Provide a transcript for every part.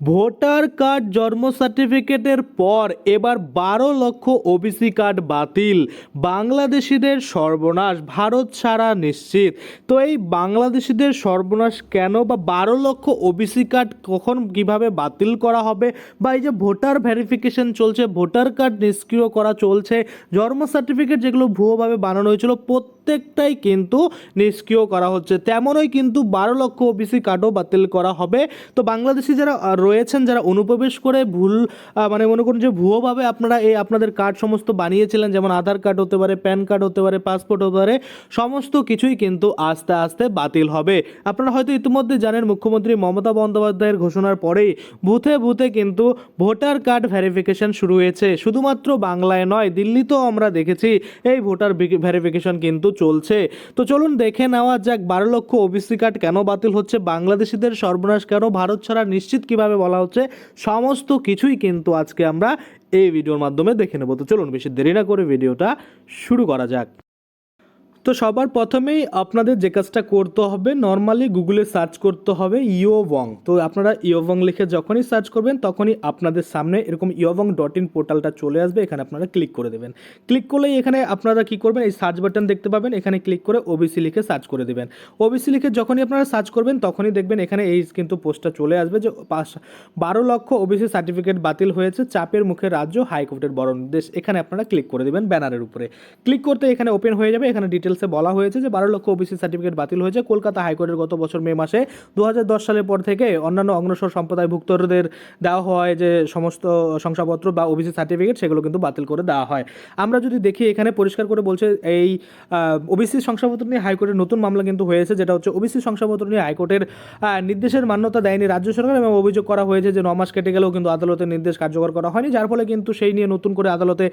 Voter card জন্ম সার্টিফিকেটের পর এবার বারো লক্ষ ওবিসি কার্ড বাতিল। বাংলাদেশিদের সর্বনাশ, ভারত ছাড়া নিশ্চিত। তো এই বাংলাদেশিদের সর্বনাশ কেন বা বারো লক্ষ ওবিসি কার্ড কখন কীভাবে বাতিল করা হবে বা এই যে ভোটার ভেরিফিকেশন চলছে, ভোটার কার্ড নিষ্ক্রিয় করা চলছে, জন্ম সার্টিফিকেট যেগুলো ভুয়োভাবে বানানো হয়েছিল প্রত্যেকটাই কিন্তু নিষ্ক্রিয় করা হচ্ছে। তেমনই কিন্তু বারো লক্ষ ওবিসি কার্ডও বাতিল করা হবে। তো বাংলাদেশি যারা রয়েছেন যারা অনুপ্রবেশ করে ভুল মানে মনে করুন যে ভুয়োভাবে আপনারা এই আপনাদের কার্ড সমস্ত বানিয়েছিলেন, যেমন আধার কার্ড হতে পারে প্যান কার্ড হতে পারে পাসপোর্ট হতে পারে, সমস্ত কিছুই কিন্তু আস্তে আস্তে বাতিল হবে। আপনারা হয়তো ইতিমধ্যে জানেন মুখ্যমন্ত্রী মমতা বন্দ্যোপাধ্যায়ের ঘোষণার পরেই বুথে বুথে কিন্তু ভোটার কার্ড ভেরিফিকেশন শুরু হয়েছে। শুধুমাত্র বাংলায় নয়, দিল্লিতেও আমরা দেখেছি এই ভোটার ভেরিফিকেশন কিন্তু চলছে। তো চলুন দেখে নেওয়া যাক, বারো লক্ষ ওবিসি কার্ড কেন বাতিল হচ্ছে, বাংলাদেশিদের সর্বনাশ কেন, ভারত ছাড়া নিশ্চিত কীভাবে বলা হচ্ছে, সমস্ত কিছুই কিন্তু আজকে আমরা এই ভিডিওর মাধ্যমে দেখে নেব। তো চলুন, বেশি দেরি না করে ভিডিওটা শুরু করা যাক। তো সবার প্রথমেই আপনাদের যে কাজটা করতে হবে নর্মালি গুগলে সার্চ করতে হবে ইয়োবং তো আপনারা ইয়োবং লিখে যখনই সার্চ করবেন, তখনই আপনাদের সামনে এরকম ইয়োবং ডট ইন পোর্টালটা চলে আসবে, এখানে আপনারা ক্লিক করে দেবেন। ক্লিক করলেই এখানে আপনারা কি করবেন, এই সার্চ বাটন দেখতে পাবেন, এখানে ক্লিক করে ওবিসি লিখে সার্চ করে দেবেন। ওবিসি লিখে যখনই আপনারা সার্চ করবেন, তখনই দেখবেন এখানে এই কিন্তু পোস্টটা চলে আসবে যে পাঁচ বারো লক্ষ ওবিসি সার্টিফিকেট বাতিল হয়েছে, চাপের মুখে রাজ্য হাইকোর্টের বড় নির্দেশ এখানে আপনারা ক্লিক করে দেবেন ব্যানারের উপরে। ক্লিক করতে এখানে ওপেন হয়ে যাবে, এখানে ডিটেলসে বলা হয়েছে যে বারো লক্ষ ওবিসি সার্টিফিকেট বাতিল হয়েছে। কলকাতা হাইকোর্টের গত বছর মে মাসে। দু হাজার দশ সালের পর থেকে অন্যান্য অগ্রসর সম্প্রদায়ভুক্তদের দেওয়া হয় যে সমস্ত শংসাপত্র বা ওবিসি সার্টিফিকেট, সেগুলো কিন্তু বাতিল করে দেওয়া হয়। আমরা যদি দেখি এখানে পরিষ্কার করে বলছে, এই ওবিসি শংসাপত্র নিয়ে হাইকোর্টের নতুন মামলা কিন্তু হয়েছে, যেটা হচ্ছে ওবিসি শংসাপত্র নিয়ে হাইকোর্টের নির্দেশের মান্যতা দেয়নি রাজ্য সরকার এবং অভিযোগ করা হয়েছে যে নমাস কেটে গেলেও কিন্তু আদালতের নির্দেশ কার্যকর করা হয়নি, যার ফলে কিন্তু সেই নিয়ে নতুন করে আদালতে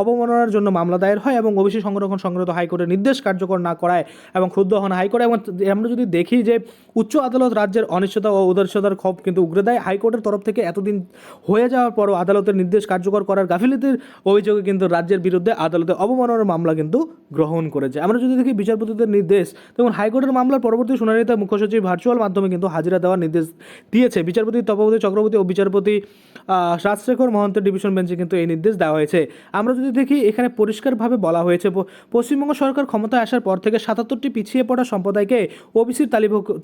অবমাননার জন্য মামলা দায়ের হয় এবং ওবিসি সংরক্ষণ সংক্রান্ত হাইকোর্টের নির্দেশ কার্যকর না করায় এবং ক্ষুব্ধ হন হাইকোর্ট এবং আমরা যদি দেখি যে উচ্চ আদালত রাজ্যের অনিশ্চয়তা ও উদারসতার ক্ষোভ কিন্তু উগরে দেয়, হাইকোর্টের তরফ থেকে এতদিন হয়ে যাওয়ার পরও আদালতের নির্দেশ কার্যকর করার গাফিলতির অভিযোগে কিন্তু রাজ্যের বিরুদ্ধে আদালতে অবমাননার মামলা কিন্তু গ্রহণ করেছে। আমরা যদি দেখি বিচারপতিদের নির্দেশ, দেখুন হাইকোর্টের মামলার পরবর্তী শুনানিতে মুখ্য সচিব ভার্চুয়াল মাধ্যমে কিন্তু হাজিরা দেওয়ার নির্দেশ দিয়েছে। বিচারপতি তপবতী চক্রবর্তী ও বিচারপতি রাজশেখর মহন্তের ডিভিশন বেঞ্চে কিন্তু এই নির্দেশ দেওয়া হয়েছে। আমরা যদি দেখি এখানে পরিষ্কারভাবে বলা হয়েছে পশ্চিমবঙ্গ সরকার ক্ষমতায় আসার পর থেকে সাতাত্তরটি পিছিয়ে পড়া সম্প্রদায়কে ওবিসির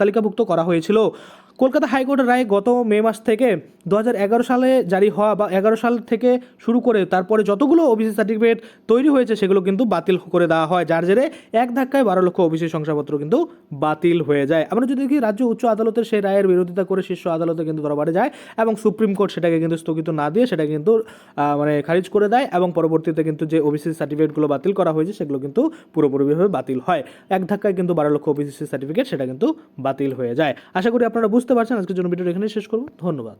তালিকাভুক্ত করা হয়েছিল। কলকাতা হাইকোর্টের রায় গত মে মাস থেকে দু হাজার এগারো সালে জারি হওয়া বা এগারো সাল থেকে শুরু করে তারপরে যতগুলো ওবিসি সার্টিফিকেট তৈরি হয়েছে, সেগুলো কিন্তু বাতিল করে দেওয়া হয়। যার জেরে এক ধাক্কায় বারো লক্ষ ওবিসি শংসাপত্র কিন্তু বাতিল হয়ে যায়। আমরা যদি দেখি, রাজ্য উচ্চ আদালতের সেই রায়ের বিরোধিতা করে শীর্ষ আদালতে কিন্তু দরবারে যায় এবং সুপ্রিম কোর্ট সেটাকে কিন্তু স্থগিত না দিয়ে সেটা কিন্তু মানে খারিজ করে দেয় এবং পরবর্তীতে কিন্তু যে ওবিসি সার্টিফিকেটগুলো বাতিল করা হয়েছে, সেগুলো কিন্তু পুরোপুরিভাবে বাতিল হয়। এক ধাক্কায় কিন্তু বারো লক্ষ ওবিসি সার্টিফিকেট সেটা কিন্তু বাতিল হয়ে যায়। আশা করি আপনারা বুঝতে পারছেন? আজকের জন্য ভিডিওটা এখানে শেষ করব। ধন্যবাদ।